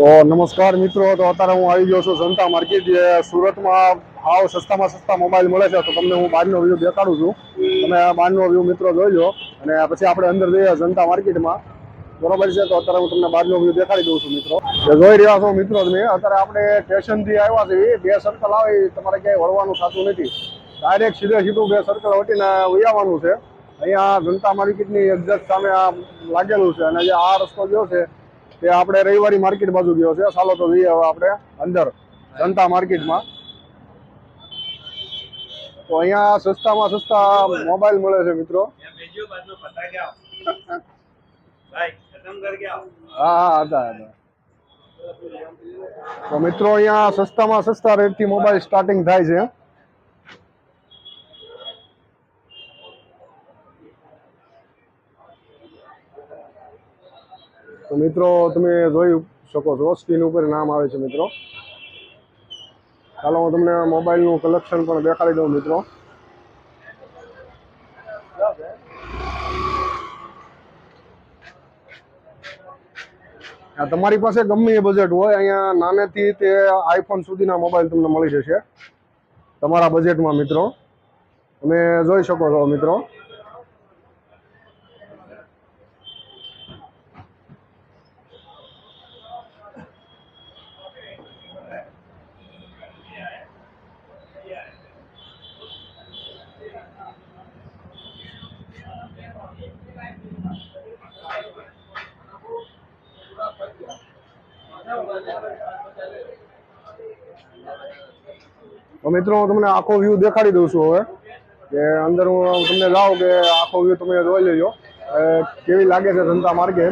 તો નમસ્કાર મિત્રો તો અત્યારે હું આવી ગયો છું જનતા માર્કેટ જે સુરતમાં આવો સસ્તામાં સસ્તા મોબાઈલ મળે છે તો તમને હું બહારનો વ્યૂ દેખાડું છું તમે બહારનો વ્યૂ મિત્રો જોઈ લો અને પછી આપણે અંદર જઈએ જનતા માર્કેટમાં બરોબર છે તો અત્યારે હું તમને બહારનો વ્યૂ દેખાડી દઉં છું મિત્રો જોઈ રહ્યા છો મિત્રો તમે અત્યારે આપણે સ્ટેશનથી આવ્યા છીએ બે સર્કલ આવે તમારે ક્યાંય વળવાનું થતું નથી ડાયરેક્ટ સીધે સીધું બે સર્કલ વટીને ઉયાવાનું છે અહીંયા જનતા માર્કેટની એક્ઝેક્ટ સામે આ લાગેલું છે અને જે આ રસ્તો ગયો છે કે આપણે રવિવારી માર્કેટ बाजू ગયો છે ચાલો તો જઈએ હવે આપણે અંદર સંતા માર્કેટમાં તો અહીંયા સસ્તામાં સસ્તા મોબાઈલ મળે છે મિત્રો એ ભેજીઓ બાદમાં પત્યા આવ ભાઈ ખતમ કરી આવ હા હા આ તો તો મિત્રો અહીંયા સસ્તામાં સસ્તા રેટી મોબાઈલ સ્ટાર્ટિંગ થાય છે તો મિત્રો તમે જોઈ શકો છો સ્ક્રીન ઉપર નામ આવે છે મિત્રો ચાલો હું તમને મોબાઈલનું કલેક્શન પણ દેખાડી દઉં મિત્રો તમારી પાસે ગમે એ બજેટ હોય અહીંયા નાનેથી તે આઈફોન સુધીના મોબાઈલ તમને મળી જશે તમારા બજેટમાં મિત્રો તમે જોઈ શકો છો મિત્રો તો મિત્રો હું તમને આખો વ્યૂ દેખાડી દઉં છું હવે કે અંદર હું તમને લાવ કે આખો વ્યૂ તમે જોઈ લેજો કેવી લાગે છે ધંધા માર્ગે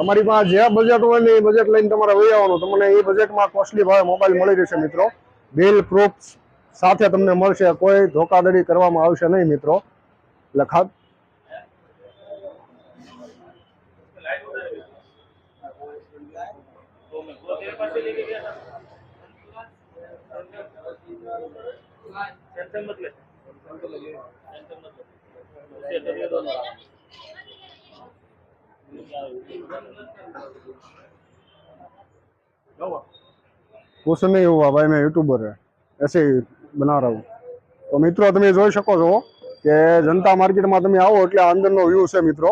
તમારી પાસે જે બજેટ હોય ને એ બજેટ લઈને તમારે વહી આવવાનું તમને એ બજેટમાં કોસ્ટલી ભાવે મોબાઈલ મળી રહેશે મિત્રો બિલ પ્રૂફ સાથે તમને મળશે કોઈ ધોકાધડી કરવામાં આવશે નહીં મિત્રો लखा उस समय हुआ भाई मैं यूट्यूबर है ऐसे बना रहा हूँ तो मित्रों तेई जो सको કે જનતા માર્કેટમાં તમે આવો એટલે અંદરનો વ્યૂ છે મિત્રો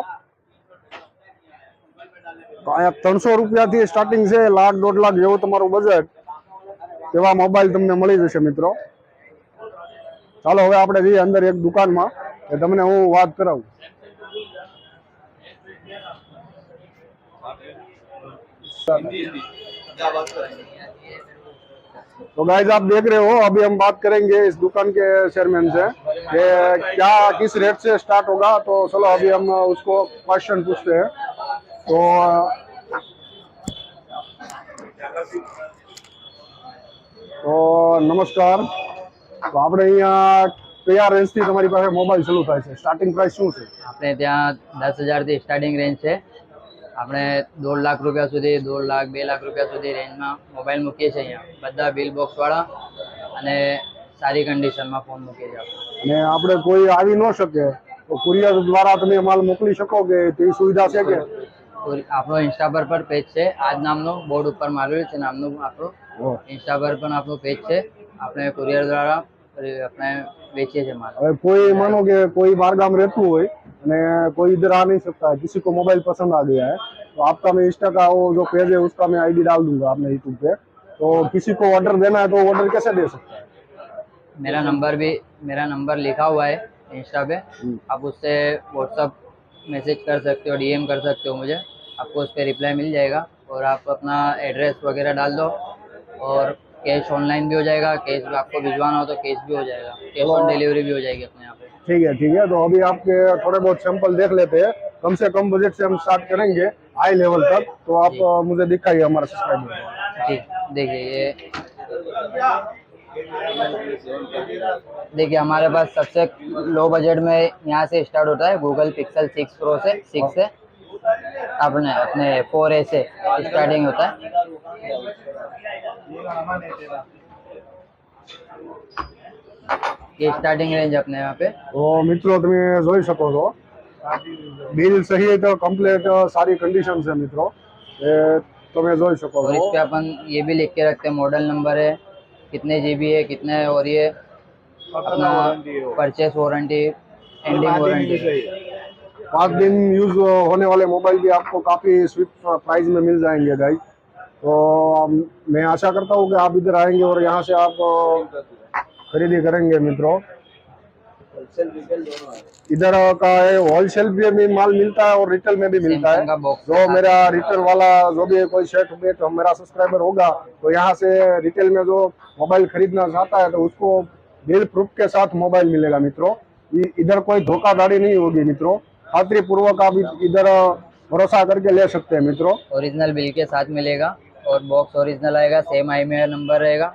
અહીંયા ત્રણસો રૂપિયાથી સ્ટાર્ટિંગ છે લાખ દોઢ લાખ જેવું તમારું બજેટ એવા મોબાઈલ તમને મળી જશે મિત્રો ચાલો હવે આપણે જઈએ અંદર એક દુકાનમાં તમને હું વાત કરાવું તો गाइज આપ देख रहे हो अभी हम बात करेंगे इस दुकान के चेयरमैन से क्या किस रेट से स्टार्ट होगा तो चलो अभी हम उसको क्वेश्चन पूछते हैं तो તો નમસ્કાર તો આપણે અહીંયા કયા રેન્જ થી તમારી પાસે મોબાઈલ શરૂ થાય છે સ્ટાર્ટિંગ પ્રાઇસ શું છે આપણે ત્યાં દસ હજારથી સ્ટાર્ટિંગ રેન્જ છે આપણે દોઢ લાખ રૂપિયા સુધી દોઢ લાખ બે લાખ રૂપિયા સુધી રેન્જમાં મોબાઈલ મૂકીએ છીએ અહીંયા બધા બિલ બોક્સ વાળા અને સારી કન્ડિશનમાં ફોન મૂકીએ છીએ આપણે ને આપણે કોઈ આવી ન શકે તો કુરિયર દ્વારા તમે માલ મોકલી શકો કે તે સુવિધા છે કે આપણો ઇન્સ્ટા પર પણ પેજ છે આજ નામનો બોર્ડ ઉપર મારેલું છે નામનું આપણું ઇન્સ્ટા પર પણ આપણું પેજ છે આપણે કુરિયર દ્વારા આપણે વેચીએ છીએ માલ હવે કોઈ માનો કે કોઈ બહાર રહેતું હોય અને કોઈ इधर आ नहीं सकता है किसी को मोबाइल पसंद आ गया તો तो आपका मैं इंस्टा का वो जो पेज है उसका मैं आईडी डाल दूंगा आपने यूट्यूब पे तो किसी को ऑर्डर देना है तो ऑर्डर कैसे दे सकता मेरा नंबर भी मेरा नंबर लिखा हुआ है इंस्टा पे हम्म। आप उससे व्हाट्सअप मैसेज कर सकते हो डीएम कर सकते हो मुझे आपको उस पर रिप्लाई मिल जाएगा और आप अपना एड्रेस वगैरह डाल दो और कैश ऑनलाइन भी हो जाएगा कैश आपको भिजवाना हो तो कैश भी हो जाएगा कैश ऑन डिलीवरी भी हो जाएगी अपने यहाँ पे ठीक है ठीक है तो अभी आपके थोड़े बहुत सैंपल देख लेते हैं कम से कम बजट से हम स्टार्ट करेंगे हाई लेवल तक तो आप मुझे दिखाइए हमारा सब्सक्राइबर जी देखिए ये देखिए हमारे पास सबसे लो बजट में यहाँ से स्टार्ट होता है गूगल पिक्सल सिक्स प्रो से सिक्स से अपने अपने फोर ए से स्टार्टिंग होता है ये સ્ટાર્ટિંગ રેન્જ આપને આપે તો મિત્રો તમે જોઈ શકો છો બિલ સહી તો કમ્પ્લીટ સારી કન્ડિશન છે મિત્રો એ તમે જોઈ सको तो। तो तो। इस पे अपन ये भी लिख के रखते हैं मॉडल नंबर है कितने जीबी है कितना है और ये अपना परचेस वारंटी एंडिंग वारंटी पाँच दिन यूज uh, होने वाले मोबाइल भी आपको काफ़ी स्विफ्ट प्राइस में मिल जाएंगे भाई तो um, मैं आशा करता हूँ कि आप इधर आएंगे और यहाँ से आप uh, खरीदी करेंगे मित्रों इधर का है होलसेल में माल मिलता है और रिटेल में भी मिलता है जो मेरा रिटेल वाला जो भी कोई शर्ट में तो मेरा सब्सक्राइबर होगा तो यहाँ से रिटेल में जो मोबाइल खरीदना चाहता है तो उसको बिल प्रूफ के साथ मोबाइल मिलेगा मित्रों इधर कोई धोखाधड़ी नहीं होगी मित्रों खातरी पूर्वक आप इधर भरोसा करके ले सकते हैं मित्रों ओरिजिनल बिल के साथ मिलेगा और बॉक्स ओरिजिनल आएगा सेम आई नंबर रहेगा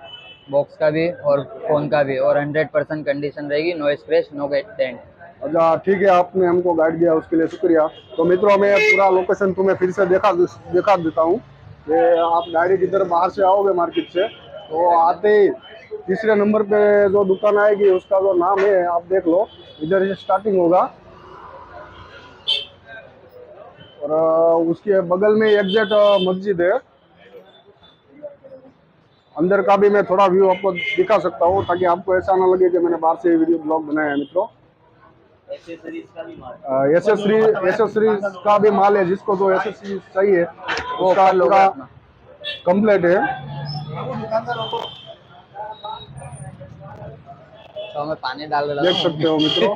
बॉक्स का भी और फ़ोन का भी और हंड्रेड परसेंट कंडीशन रहेगी नो स्क्रेच नो टेंट अच्छा ठीक है आपने हमको गाइड दिया उसके लिए शुक्रिया तो मित्रों मैं पूरा लोकेशन तुम्हें फिर से देखा दिखा देता हूँ आप डायरेक्ट इधर बाहर से आओगे मार्केट से तो आते ही तीसरे नंबर पे जो दुकान आएगी उसका जो नाम है आप देख लो इधर से स्टार्टिंग होगा और उसके बगल में एग्जैक्ट मस्जिद है અંદર કાબી મે થોડા વ્યુ આપો બતા સકતા હો તાકી આપકો એસા ના લાગે કે મેને બહાર સે વિડિયો બ્લોગ બનાયા મિત્રો એસએસસી કા ભી માલ છે યસ સરી એસએસસી કા ભી માલ હે जिसको तो एसएससी चाहिए वो का पूरा कंप्लीट है तो मैं पानी डालने लग सकते हो मित्रों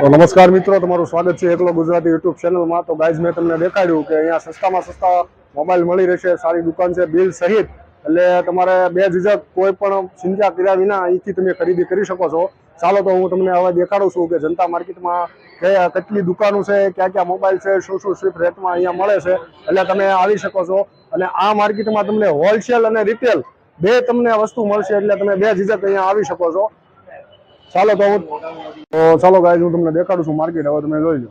तो नमस्कार मित्रों તમારું સ્વાગત છે એકલો ગુજરાતી YouTube ચેનલ માં તો ગાઈઝ મે તમને દેખાડ્યું કે અહીંયા સસ્તા માં સસ્તા મોબાઈલ મળી રહેશે સારી દુકાન છે બિલ સહિત એટલે તમારે બે ઝીઝક કોઈ પણ ચિંતા કર્યા વિના અહીંથી તમે ખરીદી કરી શકો છો ચાલો તો હું તમને હવે દેખાડું છું કે જનતા માર્કેટમાં કયા કેટલી દુકાનો છે ક્યાં ક્યાં મોબાઈલ છે શું શું સ્વીફ રેટમાં અહીંયા મળે છે એટલે તમે આવી શકો છો અને આ માર્કેટમાં તમને હોલસેલ અને રિટેલ બે તમને વસ્તુ મળશે એટલે તમે બે ઝીઝક અહીંયા આવી શકો છો ચાલો તો હું ચાલો ગાય હું તમને દેખાડું છું માર્કેટ હવે તમે જોઈ લો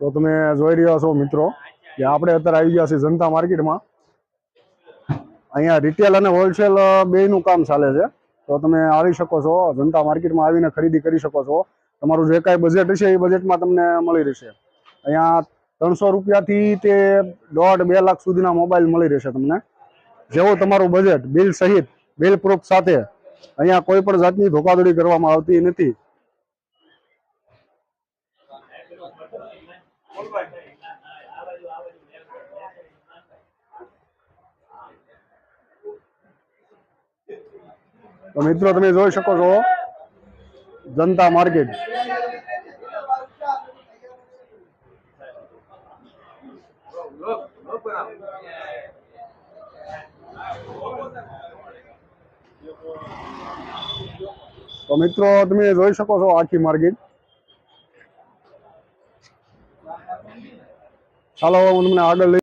તો તમે જોઈ રહ્યા છો મિત્રો કે આપણે અત્યારે આવી ગયા છીએ જનતા માર્કેટમાં અહીંયા રિટેલ અને હોલસેલ બેનું કામ ચાલે છે તો તમે આવી શકો છો જનતા માર્કેટમાં આવીને ખરીદી કરી શકો છો તમારું જે કાંઈ બજેટ હશે એ બજેટમાં તમને મળી રહેશે અહીંયા ત્રણસો રૂપિયાથી તે દોઢ બે લાખ સુધીના મોબાઈલ મળી રહેશે તમને જેવું તમારું બજેટ બિલ સહિત બિલ પ્રૂફ સાથે અહીંયા કોઈ પણ જાતની ધોકાધડી કરવામાં આવતી નથી तो मित्रों ते जो सको जनता मार्केट तो मित्रों ते जो सको आखी मार्केट చాలా బాగుంది మన ఆర్డర్లు